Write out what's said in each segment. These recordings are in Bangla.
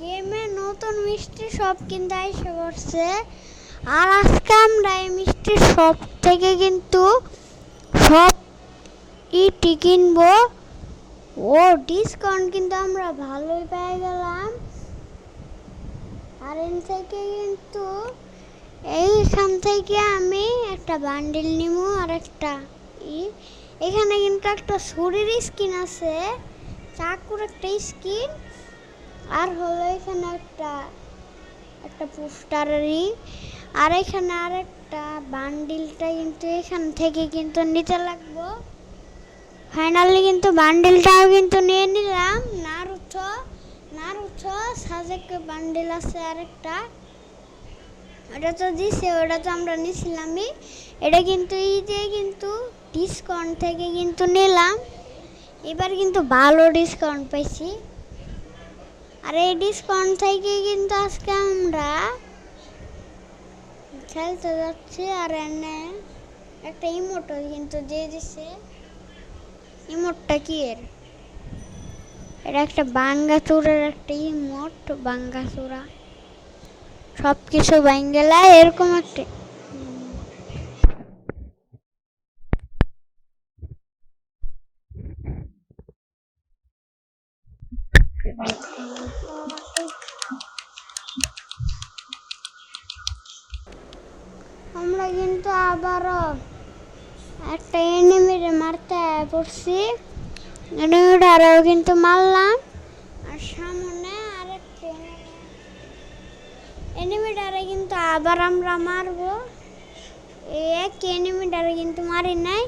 গেমে নতুন মিষ্টি সব কিন্তু এসে পড়ছে। আর আজকে আমরা এই মিষ্টি শপ থেকে কিন্তু সব ইটি কিনবো। ও ডিসকাউন্ট কিন্তু আমরা ভালোই পেয়ে গেলাম। আর এন থেকে কিন্তু এইখান থেকে আমি একটা বান্ডিল নিব আর একটা ই। এখানে কিন্তু একটা ছুরির স্কিন আছে, চাকুর একটা স্কিন। আর হলো এখানে একটা একটা পোস্টারেরই আর এখানে আর একটা বান্ডিলটা কিন্তু এখান থেকে কিন্তু নিতে লাগবো। ফাইনালি কিন্তু বান্ডিলটাও কিন্তু নিয়ে নিলাম। নারুথো নারুথো সাজেকে বান্ডিল আছে আরেকটা। ওটা তো দিছে, ওটা তো আমরা নিছিলামই। এটা কিন্তু এই যে কিন্তু ডিসকাউন্ট থেকে কিন্তু নিলাম। এবার কিন্তু ভালো ডিসকাউন্ট পাইছি। আর এই ডিসকাউন্ট থেকে কিন্তু আজকে আমরা খেলতে যাচ্ছি আর এনে একটা ইমোটও কিন্তু দিয়ে দিছে। ইমোটটা কি এর? এটা একটা বাঙ্গাচুরের একটা ইমোট বাঙ্গাচুরা। সব কিছু বাঙ্গেলা, এরকম একটা আমরা আবারও একটা এনিমিরে মারতে পড়ছি এনিমিটারও কিন্তু মারলাম আর সামনে আরেকটা এনিমিটারে কিন্তু আবার আমরা মারবো এক এনিমিটারে কিন্তু মারি নাই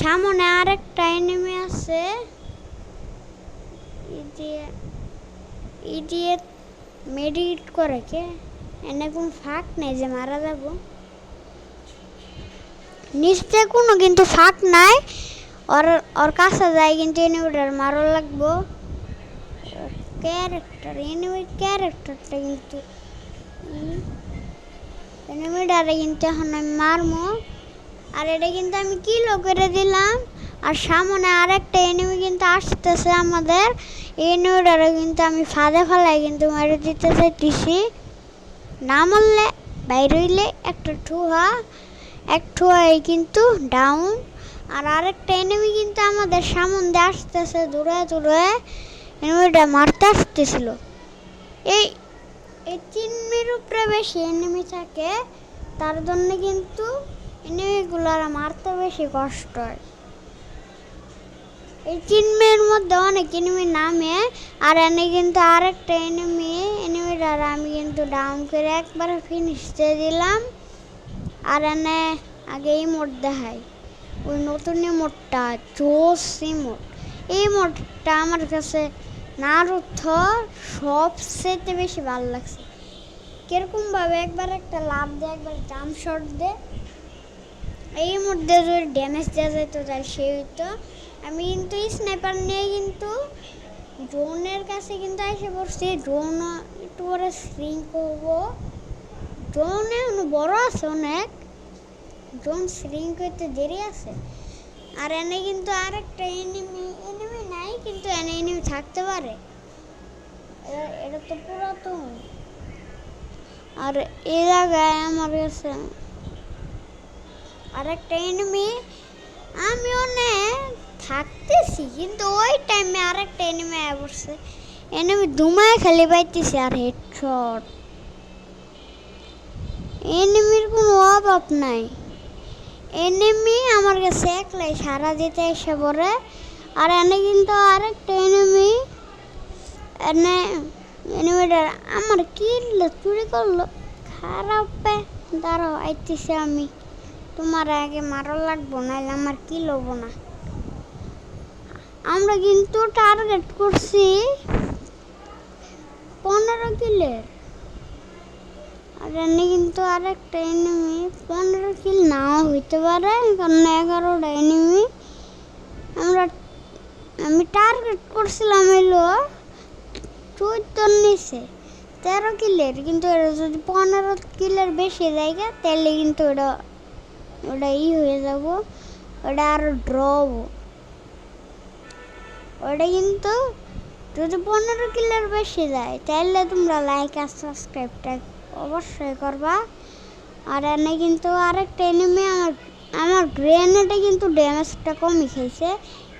সামনে আরেকটা এনিমি আছে ইডিয়েট মেডিকেট করে কে এনে কোন ফাঁক নেই যে মারা যাব নিচে কোনো, কিন্তু ফাঁক নাই। ওর ওর কাছে যায় কিন্তু এনিমিটার মারো লাগবো। ক্যারেক্টার এনিমি ক্যারেক্টারটা কিন্তু এনিমিটারে কিন্তু এখন আমি মারমো। আর এটা কিন্তু আমি কিলো করে দিলাম। আর সামনে আরেকটা এনিমি কিন্তু আসতেছে আমাদের। এনিমিটারে কিন্তু আমি ফাঁদে ফেলাই কিন্তু মেরে দিতে চাইতেছি। না মারলে বাইরে হইলে একটা ঠুহা। এক ঠুহাই কিন্তু ডাউন আর আরেকটা এনিমি কিন্তু আমাদের সামন দিয়ে আসতেছে, দূরে দূরে। এনিমিটা মারতে আসতেছিল। এই এই চিনমির উপরে বেশি এনিমি থাকে, তার জন্য কিন্তু এনিমিগুলোর মারতে বেশি কষ্ট হয়। এই চিনমির মধ্যে অনেক এনিমি নামে, আর এনে কিন্তু আরেকটা এনিমি এনিমিটার আমি কিন্তু ডাউন করে একবার ফিনিশ দিয়ে দিলাম। আর এনে আগে এই মোট দেখাই। ওই নতুন ইমোটটা জোস ইমোট এই ইমোটটা আমার কাছে নারুথ সবচেয়ে বেশি ভালো লাগছে। কীরকম ভাবে একবার একটা লাভ দেয় একবার জাম্প শট দে। এই মধ্যে যদি ড্যামেজ দেওয়া যেত তাহলে সে হইতো। আমি কিন্তু স্নাইপার নিয়ে কিন্তু ড্রোনের কাছে কিন্তু এসে পড়ছি। ড্রোন একটু পরে স্ক্রিন করব ড্রোন বড় আছে অনেক। ড্রোন স্ক্রিন করতে দেরি আছে আর এনে কিন্তু আরেকটা এনিমি এনিমি নাই, কিন্তু এনে এনিমি থাকতে পারে। এটা তো পুরাতন। আর এ জায়গায় আমার কাছে আরেকটা এনিমি আমি অনেক থাকতেছি, কিন্তু ওই টাইমে আরেকটা এনিমি আয় পড়ছে। এনিমি ধুমায় খালি পাইতেছি আর হেডশট এনিমির কোনো অভাব নাই। এনিমি আমার কাছে একলাই সারা দিতে এসে পড়ে। আর এনে কিন্তু আরেকটা এনিমি এনে এনিমিটার আমার কিনলো চুরি করল। খারাপ বে। দাঁড়াও, আইতেছি আমি। তোমার আগে মারো লাগবো নাহলে আমার কি লবো না। আমরা কিন্তু টার্গেট করছি। পনেরো কিলের আর এনে কিন্তু আরেকটা এনিমি পনেরো কিল নাও হইতে পারে, কারণ এগারোটা এনিমি আমরা, আমি টার্গেট করছিলাম এলো চোদ্দ নিচে। তেরো কিলের কিন্তু এটা যদি পনেরো কিলের বেশি জায়গা তাহলে কিন্তু ওটা ওটা ই হয়ে যাব ওটা আরও ড্র ওটা কিন্তু যদি পনেরো কিলের বেশি যায় তাহলে তোমরা লাইক আর সাবস্ক্রাইবটা অবশ্যই করবা। আর এনে কিন্তু আরেকটা এনিমি আমার আমার গ্রেনেডে কিন্তু ড্যামেজটা কমই খেয়েছে।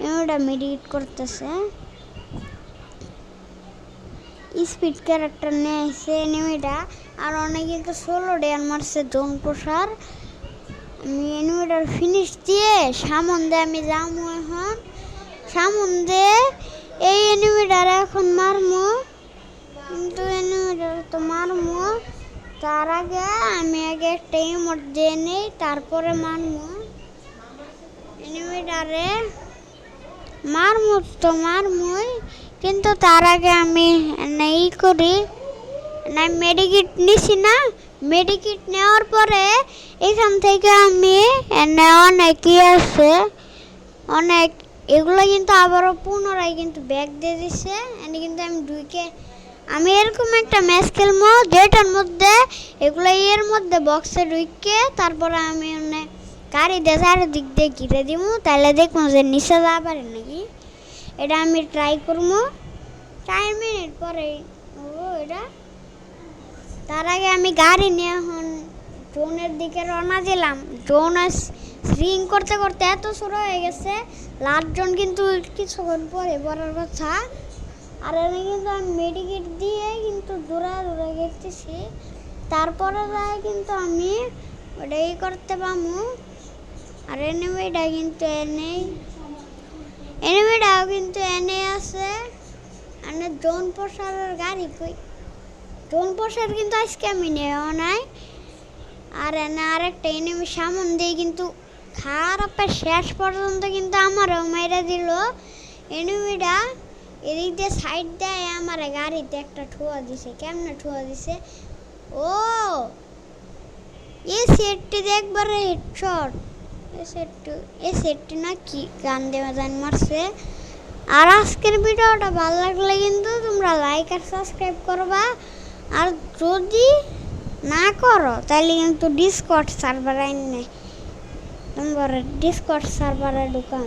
এনিমিটা মিডিট করতেছে। স্পিড ক্যারেক্টার নিয়ে এসে এনিমিটা আর অনেক কিন্তু ষোলো ডেয়ার মারছে জোন প্রসার। আমি এনিমিটার ফিনিশ দিয়ে সামন্দে আমি যাব এখন। সামন্দে এই এনিমিটার এখন মারমো। কিন্তু এনিমিটার তো মারমো। তার আগে আমি আগে একটা ইমোট দিয়ে নেই, তারপরে মারমো। এনিমিটারে মারমু তো মারমুই, কিন্তু তার আগে আমি নেই করি। না মেডিকিট নিছি না। মেডিকিট নেওয়ার পরে এখান থেকে আমি এনে অনেক কি আছে। অনেক, এগুলো কিন্তু আবারও পুনরায় কিন্তু ব্যাগ দিয়ে দিছে। এনে কিন্তু আমি দুইকে আমি এরকম একটা ম্যাচ খেলব, যেটার মধ্যে এগুলো এর মধ্যে বক্সে ঢুকে তারপরে আমি অনেক গাড়ি দিয়ে চারিদিক দিয়ে ঘিরে দিব তাহলে দেখব যে নিচে যা পারে নাকি। এটা আমি ট্রাই করব। চার মিনিট পরে, ও, এটা? তার আগে আমি গাড়ি নিয়ে এখন ড্রোনের দিকে রওনা দিলাম। ড্রোন স্রিং করতে করতে এত শুরু হয়ে গেছে, লাস্ট ড্রোন কিন্তু কিছুক্ষণ পরে পড়ার কথা। আর এনে কিন্তু আমি মেডিকেট দিয়ে কিন্তু দূরা দূরা গেতেছি তারপরে যায় কিন্তু আমি ওটাই করতে পারব আর এনিমিটা কিন্তু এনেই এনিমিটাও কিন্তু এনে আছে। আর ড্রোন প্রসারের গাড়ি কই? ড্রোন প্রসার কিন্তু আজকে আমি নেওয়া নাই। আর এনে আরেকটা এনিমি সামন দিয়ে কিন্তু খারাপের শেষ পর্যন্ত কিন্তু আমারও মেরে দিল। এনিমিটা এদিক দিয়ে সাইড দেয় আমার গাড়িতে একটা ঠুয়া দিছে। কেমনে ঠুয়া দিছে? ও! এই সেটটি একবারে হেডশট এ সেটটি এ সেটটি না কি গান দেওয়া জান মারছে। আর আজকের ভিডিওটা ভালো লাগলে কিন্তু তোমরা লাইক আর সাবস্ক্রাইব করবা। আর যদি না করো তাহলে কিন্তু ডিসকর্ড সার্ভার নেই তোমরা ডিসকর্ড সার্ভারে ঢুকান।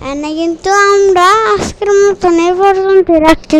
কিন্তু আমরা আজকের মতন এ পর্যন্ত রাখতেছি